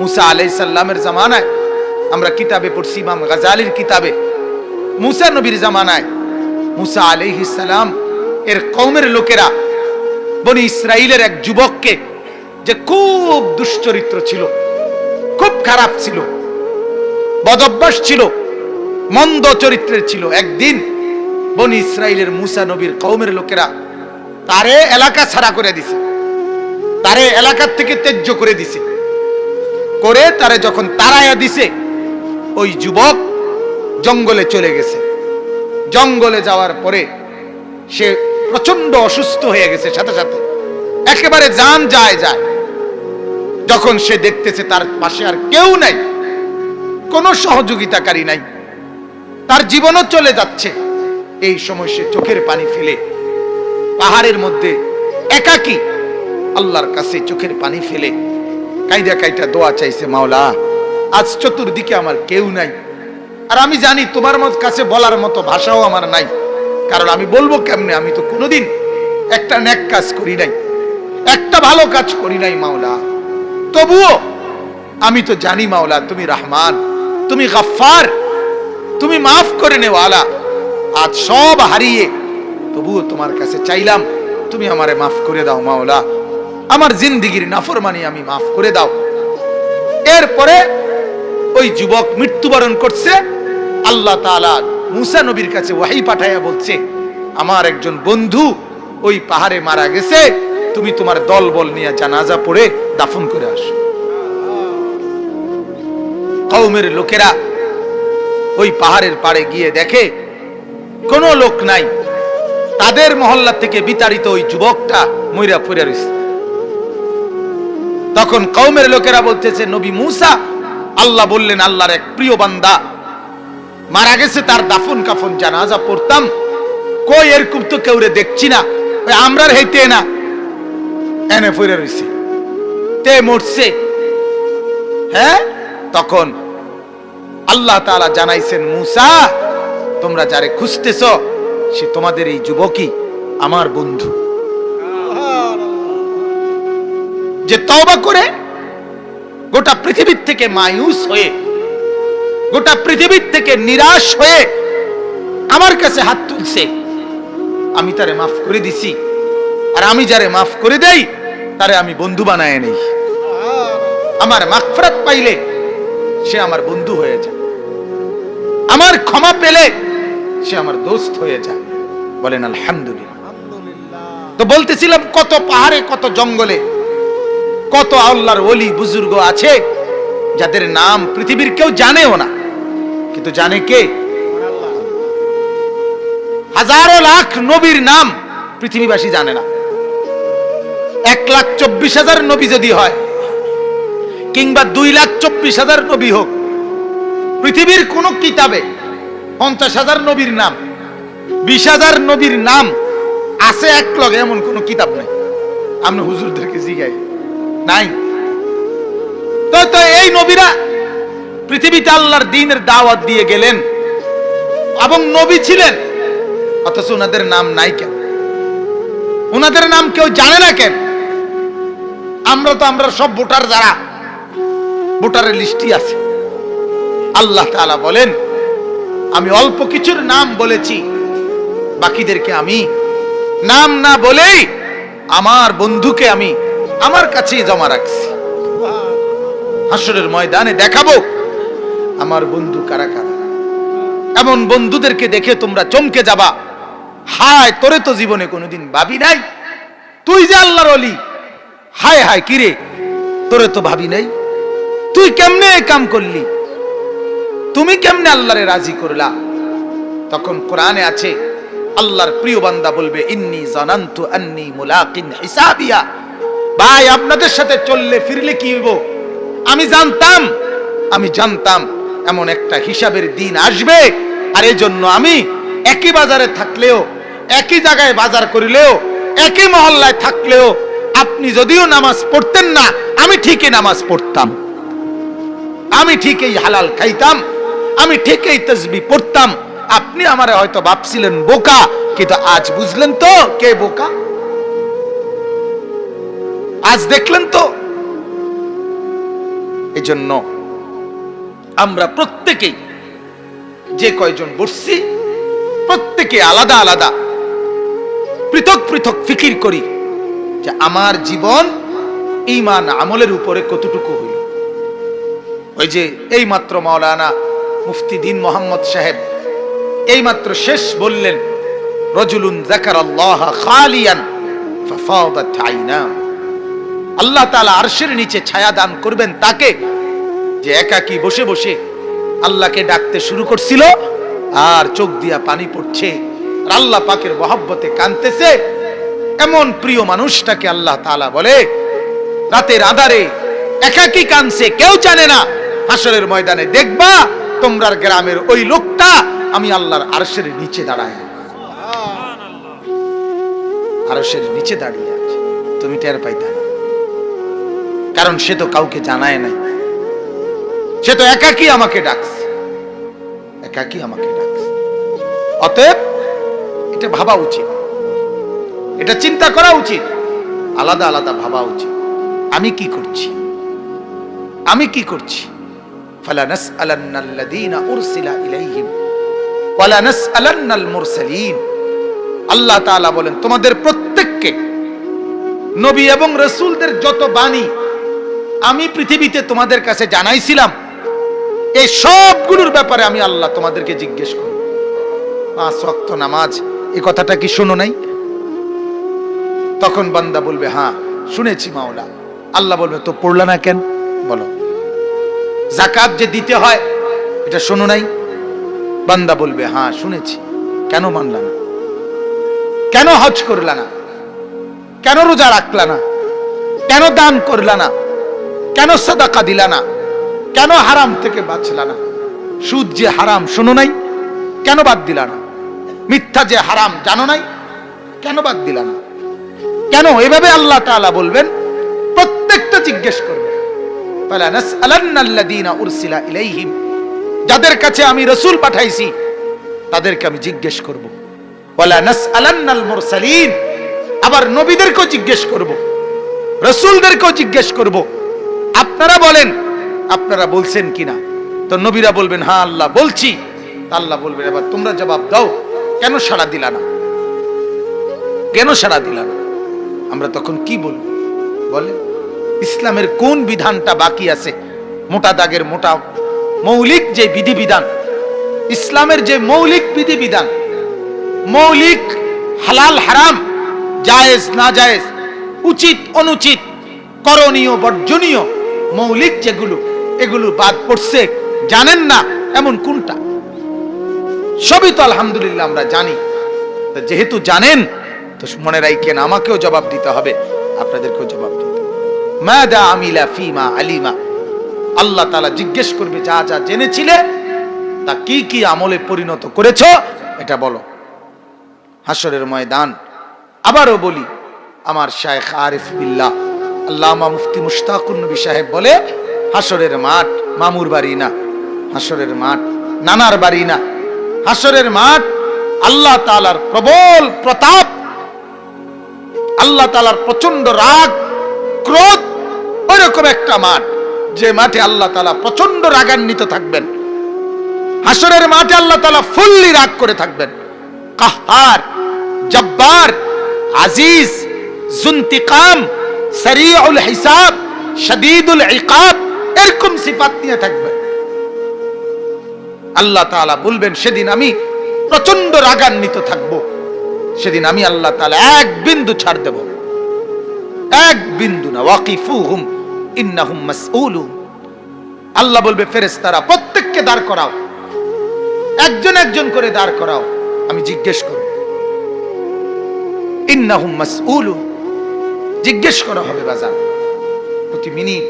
মুসা আলাই সাল্লামের জামানায়। আমরা কিতাবে পড়ছি ইমাম গাজালির কিতাবে। মুসা নবীর জামানায়। মুসা আলাইহিস সালাম এর কওমের লোকেরা বনি ইসরাইলের এক যুবককে যে খুব দুশ্চরিত্র ছিল, খুব খারাপ ছিল, বদভ্যাস ছিল, মন্দ চরিত্রের ছিল। একদিন বনি ইসরাইলের মুসা নবীর কওমের লোকেরা তারে এলাকা ছাড়া করে দিছে। তারে এলাকার থেকে ত্যায্য করে দিছে। করে তারা যখন তারায়া দিছে, ওই যুবক জঙ্গলে চলে গেছে। জঙ্গলে যাওয়ার পরে সে প্রচণ্ড অসুস্থ হয়ে গেছে সাথে সাথে। একেবারে যান যায় যায়। যখন সে দেখতেছে তার পাশে আর কেউ নাই, কোনো সহযোগিতাকারী নাই, তার জীবনও চলে যাচ্ছে। এই সময় সে চোখের পানি ফেলে পাহাড়ের মধ্যে একাকী আল্লাহর কাছে চোখের পানি ফেলে কাইদা কাইটা দোয়া চাইছে মাওলা। আজ চতুর্দিকে আমার কেউ নাই। আর আমি জানি তোমার মত কাছে বলার মতো ভাষাও আমার নাই। কারণ আমি বলব কেমনে? আমি তো কোনোদিন একটা ন্যাক কাজ করি নাই, একটা ভালো কাজ করি নাই মাওলা। তবুও আমি তো জানি মাওলা, তুমি রহমান, তুমি গাফফার, তুমি মাফ করে নেওয়ালা আজ সব হারিয়ে তবুও তোমার কাছে চাইলাম, তুমি আমারে মাফ করে দাও মাওলা। আমার জিন্দিগির নাফরমানি আমি মাফ করে দাও। এরপরে ওই যুবক মৃত্যুবরণ করছে। আল্লাহ তাআলা মুসা নবীর কাছে ওয়াহি পাঠাইয়া বলছে, আমার একজন বন্ধু ওই পাহাড়ে মারা গেছে, তুমি তোমার দল বল নিয়ে জানাজা পড়ে দাফন করে আসো। কওমের লোকেরা ওই পাহাড়ের পাড়ে গিয়ে দেখে, কোনো লোক নাই। তাদের মহল্লা থেকে বিতাড়িত ওই যুবকটা মইরা পড়ে রয়েছে তখন কওমের লোকেরা বলতেছে, নবী মুসা, আল্লাহ বললেন, আল্লাহর এক প্রিয় বান্দা। মারা গেছে তার দাফন কাফন জানাজা পড়তাম। কই এরকম তো কেউ রে দেখছি না। ওই আমরার হেইতে না। এনে পড়ে রয়েছে তে মরছে। হ্যাঁ? তখন আল্লাহ তাআলা জানাইছেন, মুসা, তোমরা যারে খুঁজতেছ, সে তোমাদের এই যুবকই আমার বন্ধু। যে তওবা করে গোটা পৃথিবীর থেকে মায়ুস হয়ে, গোটা পৃথিবীর থেকে নিরাশ হয়ে আমার কাছে হাত তুলছে, আমি তারে মাফ করে দিছি। আর আমি যারে মাফ করে দেই, তারে আমি বন্ধু বানায় নেই। আমার মাগফিরাত পাইলে সে আমার বন্ধু হয়ে যায়। আমার ক্ষমা পেলে সে আমার দোস্ত হয়ে যায়। বলেন, আলহামদুলিল্লাহ। তো বলতেছিলাম, কত পাহাড়ে, কত জঙ্গলে কত আল্লাহর ওলি বুজুর্গ আছে, যাদের নাম পৃথিবীর কেউ জানেও না। কিন্তু জানে কে? হাজারো লাখ নবীর নাম পৃথিবীবাসী জানে না। এক লাখ চব্বিশ হাজার নবী যদি হয়, কিংবা দুই লাখ চব্বিশ হাজার নবী হোক, পৃথিবীর কোন কিতাবে পঞ্চাশ হাজার নবীর নাম, বিশ হাজার নবীর নাম আছে এক লগে, এমন কোন কিতাব নেই। আমি হুজুরদেরকে জিগাই নাই। তো তো এই নবীরা পৃথিবীতে আল্লাহর দিনের দাওয়াত দিয়ে গেলেন এবং নবী ছিলেন। অথচ ওনাদের নাম নাই কেন? ওনাদের নাম কেউ জানে না কেন? আমরা তো, আমরা সব ভোটার যারা, ভোটারের লিস্টই আছে। আল্লাহ তাআলা বলেন, আমি অল্প কিছুর নাম বলেছি, বাকিদেরকে আমি নাম না বলেই আমার বন্ধুকে আমি আমার কাছেই জমা রাখছি। হাসরের ময়দানে দেখাবো আমার বন্ধু কারা কারা। এমন বন্ধুদেরকে দেখে তোমরা চমকে যাবা। হায়, তোরে তো জীবনে কোনোদিন ভাবি নাই। তুই যে আল্লাহর অলি হায় হায় কিরে তোরে তো ভাবি নাই। তুই কেমনে কাম করলি? তুমি কেমনে আল্লাহরে রাজি করলা? তখন কোরআনে আছে, আল্লাহর প্রিয় বান্দা বলবে, ইন্নি জানান্তু আন্নি মুলাকিন হিসাবিয়া। ভাই, আপনাদের সাথে চললে, ফিরলে কি হইব? আমি জানতাম আমি জানতাম এমন একটা হিসাবের দিন আসবে। আর এই জন্য আমি একই বাজারে থাকলেও, একই জায়গায় বাজার করিলেও, একই মহল্লায় থাকলেও, আপনি যদিও নামাজ পড়তেন না, আমি ঠিকই নামাজ পড়তাম। আমি ঠিকই হালাল খাইতাম, আমি ঠিকই তসবি পড়তাম। আপনি আমারে হয়তো ভাবছিলেন, বোকা, কিন্তু আজ বুঝলেন তো কে বোকা? আজ দেখলেন তো? এজন্য আমরা প্রত্যেকেই যে কয়জন বসছি, প্রত্যেকে আলাদা আলাদা পৃথক পৃথক ফিকির করি যে আমার জীবন ইমান আমলের উপরে কতটুকু হইল। ওই যে এই মাত্র মাওলানা মুফতি দিন মোহাম্মদ সাহেব এই মাত্র শেষ বললেন, রজুলুন জাকার আল্লাহ খালিয়ান ফাফাদাত আইনা আল্লাহ তালা আরশের নিচে ছায়া দান করবেন তাকে। যে একাকী বসে বসে আল্লাহকে ডাকতে শুরু করছিল, আর চোখ দিয়া পানি পড়ছে আল্লাহ পাকের মহব্বতে কানতেছে এমন প্রিয় মানুষটাকে আল্লাহ তালা বলে, রাতের আধারে একাকী কানছে কেউ জানে না। হাসরের ময়দানে দেখবা, তোমরার গ্রামের ওই লোকটা আমি আল্লাহর আরশের নিচে দাঁড়ায় আরশের নিচে দাঁড়িয়ে আছে। তুমি টের পাইতা না। কারণ সে তো কাউকে জানায় নাই। সে তো একাকি আমাকে ডাকছে। একাকি আমাকে ডাকছে। অতএব এটা ভাবা উচিত। এটা চিন্তা করা উচিত। আলাদা আলাদা ভাবা উচিত। আমি কি করছি? আমি কি করছি? আল্লাহ বলেন, তোমাদের প্রত্যেককে নবী এবং রসুলদের যত বাণী আমি পৃথিবীতে তোমাদের কাছে জানাইছিলাম, এই সবগুলোর ব্যাপারে আমি আল্লাহ তোমাদেরকে জিজ্ঞেস করব পাঁচ ওয়াক্ত নামাজ এই কথাটা কি শোনো নাই? তখন বান্দা বলবে হ্যাঁ শুনেছি মাওলা। আল্লাহ বলবে, তো পড়লা না কেন? বলো। জাকাত যে দিতে হয়, এটা শোনো নাই? বান্দা বলবে হ্যাঁ শুনেছি। কেন মানলা না? কেন হজ করলা না? কেন রোজা রাখলা না? কেন দান করলা না? কেন সাদাকা দিলা না? কেন হারাম থেকে বাঁচলা না? সুদ যে হারাম, শোনো নাই? কেন বাদ দিলা না? মিথ্যা যে হারাম, জানো নাই? কেন বাদ দিলা না? কেন এভাবে আল্লাহ তাআলা বলবেন? প্রত্যেকটা জিজ্ঞেস করবে। ইলাইহিম। যাদের কাছে আমি রসুল পাঠাইছি, তাদেরকে আমি জিজ্ঞেস করব। মুরসালিন আবার নবীদেরকেও জিজ্ঞেস করব। রসুলদেরকেও জিজ্ঞেস করব। আপনারা বলেন, আপনারা বলছেন কিনা? তো নবীরা বলবেন হ্যাঁ আল্লাহ বলছি। আল্লাহ বলবেন, এবার তোমরা জবাব দাও, কেন সাড়া দিলা না? কেন সাড়া দিলা না? আমরা তখন কি বলব? বলে ইসলামের কোন বিধানটা বাকি আছে? মোটা দাগের মোটা মৌলিক যে বিধিবিধান, ইসলামের যে মৌলিক বিধিবিধান, মৌলিক হালাল হারাম, জায়েজ না জায়েজ, উচিত অনুচিত, করণীয়, বর্জনীয় মৌলিক যেগুলো, এগুলো বাদ পড়ছে, জানেন না এমন কোনটা? সবই তো আলহামদুলিল্লাহ আমরা জানি। যেহেতু জানেন, তো মনে রাখেন, আমাকেও জবাব দিতে হবে, আপনাদেরকেও জবাব দিতে আমিলা ফিমা আলিমা। আল্লাহ তাআলা জিজ্ঞেস করবে, যা যা জেনেছিলে, তা কি কি আমলে পরিণত করেছ, এটা বলো। হাসরের ময়দান। আবারও বলি, আমার শায়েখ আরিফ বিল্লাহ আল্লামা মুফতি মুশতাকুর নবী সাহেব বলে হাসরের মাঠ মামুর বাড়ি না হাসরের মাঠ নানার বাড়ি না। হাসরের মাঠ আল্লাহ তাআলার প্রবল প্রতাপ, আল্লাহ তাআলার প্রচণ্ড রাগ, ক্রোধ, ওইরকম একটা মাঠ, যে মাঠে আল্লাহ তালা প্রচণ্ড রাগান্বিত থাকবেন। হাসরের মাঠে আল্লাহ তালা ফুল্লি রাগ করে থাকবেন। কাহার, জব্বার, আজিজ, জুন্তিকাম সরিউল হিসাব, শদীদুল ইকাব, এরকম সিফাত নিয়ে থাকবেন আল্লাহ তাআলা বলবেন, সেদিন আমি প্রচণ্ড রাগান্বিত থাকব। সেদিন আমি আল্লাহ তাআলা এক বিন্দু ছাড় দেব। এক বিন্দু না, ওয়াকিফুহুম, ইন্নাহুম মাসউলুন। আল্লাহ বলবে, ফেরেশতারা, প্রত্যেককে দাঁড় করাও। একজন একজন করে দাঁড় করাও। আমি জিজ্ঞেস করব, ইন্নাহুম মাসউলুন? জিজ্ঞেস করা হবে বাজান। প্রতি মিনিট,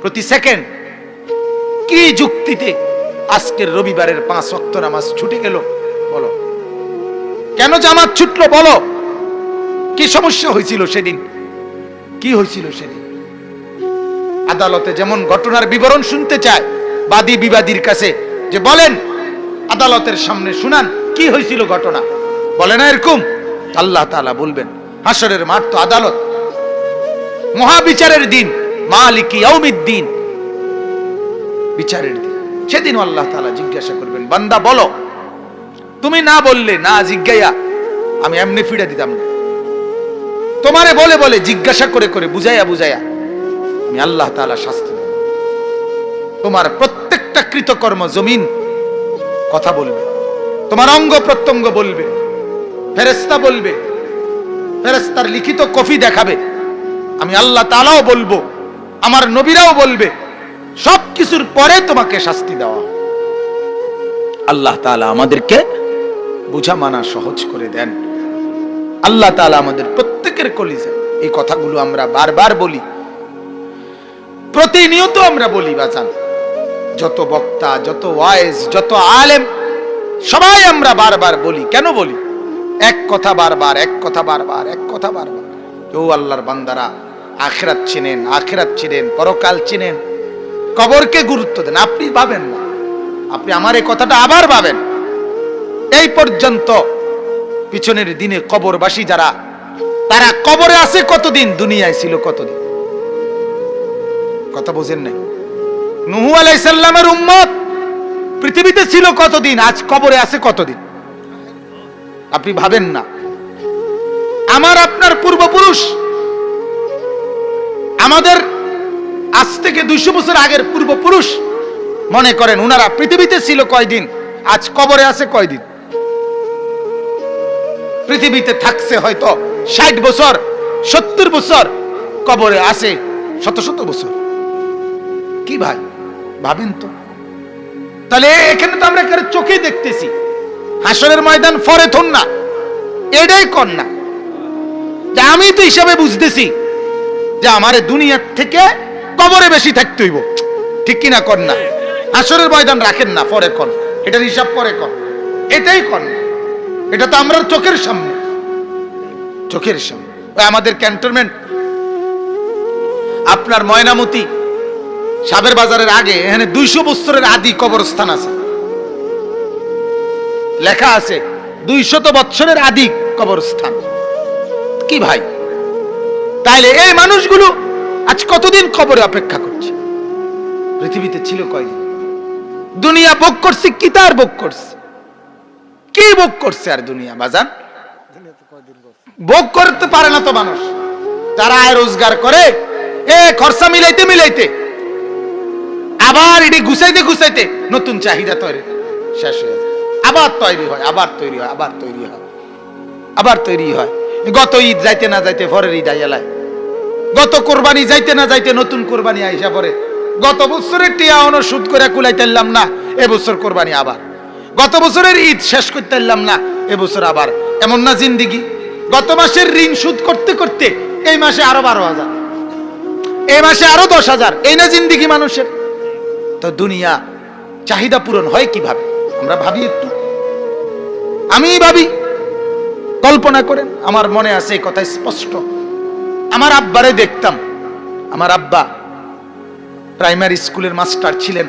প্রতি সেকেন্ড। কি যুক্তিতে আজকের রবিবারের পাঁচ অক্ত নামাজ ছুটে গেল? বলো। কেন জামাত ছুটলো বলো? কি সমস্যা হয়েছিল সেদিন? কি হয়েছিল সেদিন? আদালতে যেমন ঘটনার বিবরণ শুনতে চায়, বাদী বিবাদীর কাছে যে বলেন, আদালতের সামনে শুনান, কি হয়েছিল ঘটনা? বলে না এরকম? আল্লাহ তাআলা বলবেন হাসরের মাঠ তো আদালত মহাবিচারের দিন। মালিক ইয়াউমিদ্দিন। বিচারের দিন। সেদিন আল্লাহ তাআলা জিজ্ঞাসা করবেন, বান্দা বলো, তুমি না বললে, না জিজ্ঞাইয়া আমি এমনি ফিরে দিতাম না। তোমারে বলে বলে জিজ্ঞাসা করে করে বুঝাইয়া বুঝাইয়া আমি আল্লাহ তাআলা শাস্তি তোমার প্রত্যেকটা কৃতকর্ম জমিন কথা বলবে। তোমার অঙ্গ প্রত্যঙ্গ বলবে। ফেরেস্তা বলবে। ফেরেস্তার লিখিত কফি দেখাবে। আমি আল্লাহ তালাও বলব, আমার নবীরাও বলবে সব কিছুর পরে তোমাকে শাস্তি দেওয়া আল্লাহ তাআলা আমাদেরকে বুঝা মানা সহজ করে দেন। আল্লাহ তাআলা আমাদের প্রত্যেকের কলিজা, এই কথাগুলো আমরা বারবার বলি। প্রতিনিয়ত আমরা বলি, বাজান, যত বক্তা, যত ওয়াইজ, যত আলেম, সবাই আমরা বারবার বলি। কেন বলি? এক কথা বারবার, এক কথা বারবার, এক কথা বারবার। কেউ আল্লাহর বান্দারা আখেরাত চিনেন আখেরাত চিনেন, পরকাল চিনেন। কবরকে গুরুত্ব দেন, আপনি ভাবেন না। আপনি আমার এই কথাটা আবার ভাবেন। এই পর্যন্ত পিছনের দিনে কবরবাসী যারা, তারা কবরে আছে কতদিন? দুনিয়ায় ছিল কতদিন? কথা বোঝেন নাই। নুহু আলাইসাল্লামের উম্মত পৃথিবীতে ছিল কতদিন? আজ কবরে আছে কতদিন? আপনি ভাবেন না। আমার আপনার পূর্বপুরুষ আমাদের আজ থেকে দুইশো বছর আগের পূর্বপুরুষ মনে করেন, উনারা পৃথিবীতে ছিল কয়দিন? আজ কবরে আছে কয়দিন? পৃথিবীতে থাকছে হয়তো ষাট বছর, সত্তর বছর, কবরে আছে শত শত বছর। কি ভাই, ভাবেন তো? তাহলে এখানে তো আমরা চোখেই দেখতেছি। হাসরের ময়দান ফরে থন না, এটাই কর না আমি তো হিসাবে বুঝতেছি। যে আমার দুনিয়ার থেকে কবরে বেশি থাকতে হইব। ঠিক কিনা কর না? আসরের ময়দান রাখেন না, পরে কর এটার হিসাব পরে কর এটাই কর না এটা তো আমরা চোখের সামনে। চোখের সামনে। আমাদের ক্যান্টনমেন্ট। আপনার ময়নামতি সাবের বাজারের আগে, এখানে দুইশো বছরের আদি কবরস্থান আছে। লেখা আছে, দুইশত বৎসরের আদি কবরস্থান। কি ভাই? তাইলে এই মানুষগুলো আজ কতদিন কবরে অপেক্ষা করছে? পৃথিবীতে ছিল কয়দিন? দুনিয়া ভোগ করছে কি তার ভোগ করছে? কি ভোগ করছে আর দুনিয়া, বাজান? ভোগ করতে পারে না তো মানুষ। যারা আয় রোজগার করে, এ খরচা মিলাইতে মিলাইতে, আবার এটি গুছাইতে গুছাইতে নতুন চাহিদা তৈরি শেষ হয়ে যায়। আবার তৈরি হয়, আবার তৈরি হয়, আবার তৈরি হয়, আবার তৈরি হয়। গত ঈদ যাইতে না যাইতে পরের ঈদ আইয়ালায় গত কোরবানি যাইতে না যাইতে নতুন কোরবানি আইসা পরে। গত বছরের টিয়া অন সুদ করে কুলাইতে পারলাম না এবছর কোরবানি আবার। গত বছরের ঈদ শেষ করতে পারলাম না এবছর আবার। এমন না জিন্দিগি। গত মাসের ঋণ সুদ করতে করতে এই মাসে আরও বারো হাজার। এই মাসে আরও দশ হাজার। এই না জিন্দিগি মানুষের। তো দুনিয়া চাহিদা পূরণ হয় কীভাবে? আমরা ভাবি একটু। আমি ভাবি। কল্পনা করেন, আমার মনে আছে এই কথা স্পষ্ট। আমার আব্বারে দেখতাম। আমার আব্বা প্রাইমারি স্কুলের মাস্টার ছিলেন।